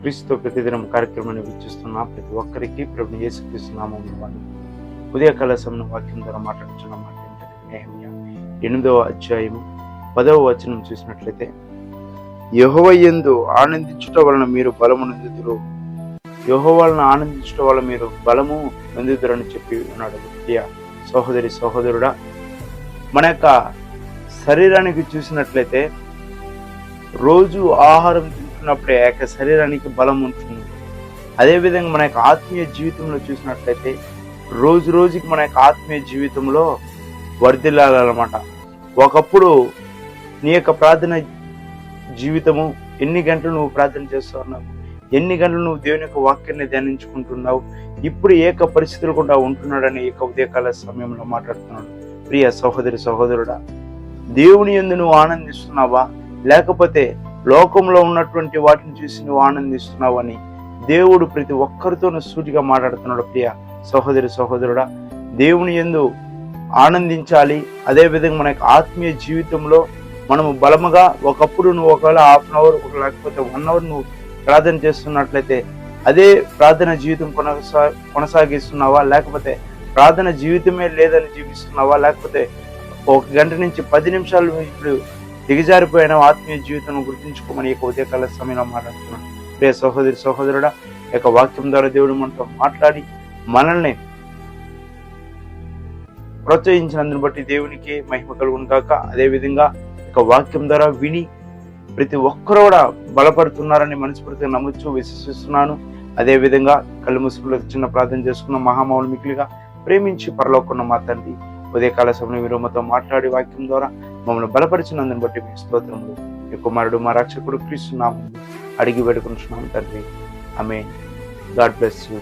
క్రీస్తు ప్రతిదినం కార్యక్రమాన్ని వీక్షిస్తున్న ప్రతి ఒక్కరికి ప్రభు యేసుక్రీస్తు వాళ్ళు ఉదయకాల సమయం వాక్యం ద్వారా మాట్లాడుతున్న మాట ఏంటంటే ఎనిమిదవ అధ్యాయము పదవ వచనం చూసినట్లయితే యహోవయ్యందు ఆనందించుట వలన మీరు బలము నొందుదురు. యహోవలను ఆనందించుట వలన మీరు బలము నొందుదురని చెప్పి ఉన్నాడు ప్రియ సహోదరి సహోదరుడా మన యొక్క శరీరానికి చూసినట్లయితే రోజు ఆహారం చేసుకున్నప్పుడు ఆ యొక్క శరీరానికి బలం ఉంటుంది. అదేవిధంగా మన యొక్క ఆత్మీయ జీవితంలో చూసినట్లయితే రోజు రోజుకి మన యొక్క ఆత్మీయ జీవితంలో వర్ధిల్లాలన్నమాట. ఒకప్పుడు నీ యొక్క ప్రార్థన జీవితము ఎన్ని గంటలు నువ్వు ప్రార్థన చేస్తున్నావు ఎన్ని గంటలు నువ్వు దేవుని యొక్క వాక్యాన్ని ధ్యానించుకుంటున్నావు? ఇప్పుడు ఏక పరిస్థితులు కూడా ఉంటున్నాడని ఈ యొక్క ఉదయకాల సమయంలో మాట్లాడుతున్నాడు. ప్రియ సహోదరి సహోదరుడా దేవుని ఎందు నువ్వు ఆనందిస్తున్నావా? లేకపోతే లోకంలో ఉన్నటువంటి వాటిని చూసి నువ్వు ఆనందిస్తున్నావని దేవుడు ప్రతి ఒక్కరితోనూ సూటిగా మాట్లాడుతున్నాడు ప్రియ సహోదరి సహోదరుడా. దేవుని ఎందు ఆనందించాలి. అదే విధంగా మన యొక్క ఆత్మీయ జీవితంలో మనము బలముగా ఒకప్పుడు నువ్వు ఒకవేళ హాఫ్ అన్ అవర్ ఒక లేకపోతే వన్ అవర్ నువ్వు ప్రార్థన చేస్తున్నట్లయితే అదే ప్రార్థన జీవితం కొనసా కొనసాగిస్తున్నావా? లేకపోతే ప్రార్థన జీవితమే లేదని జీవిస్తున్నావా? లేకపోతే ఒక గంట నుంచి పది నిమిషాలు ఇప్పుడు దిగజారిపోయిన ఆత్మీయ జీవితం గుర్తుంచుకోమని ఈ యొక్క ఉదయకాల సమయంలో మాట్లాడుతున్నాను. ప్రియ సహోదరి సహోదరుడా ఈ యొక్క వాక్యం ద్వారా దేవుడు మనతో మాట్లాడి మనల్ని ప్రోత్సహించినందుని బట్టి దేవునికి మహిమ కలుగును కాక అదేవిధంగా ఒక వాక్యం ద్వారా విని ప్రతి ఒక్కరు కూడా బలపడుతున్నారని మనస్ఫూర్తిగా నమ్మచ్చు విశ్వసిస్తున్నాను. అదేవిధంగా కళ్ళు ముసుగులో చిన్న ప్రార్థన చేసుకున్న మహామౌలు మిగిలిగా ప్రేమించి పరలోకున్న మా తండ్రి ఉదయకాల సమయంలో మీరు మాతో మాట్లాడి వాక్యం ద్వారా మమ్మల్ని బలపరిచినందుని బట్టి మీ స్తోత్రములు. మీ కుమారుడు మా రక్షకుడు క్రీస్తున్నాము అడిగి పెడుకుంటున్నాం తండ్రి. ఆమె గాడ్ బ్లెస్ యూ.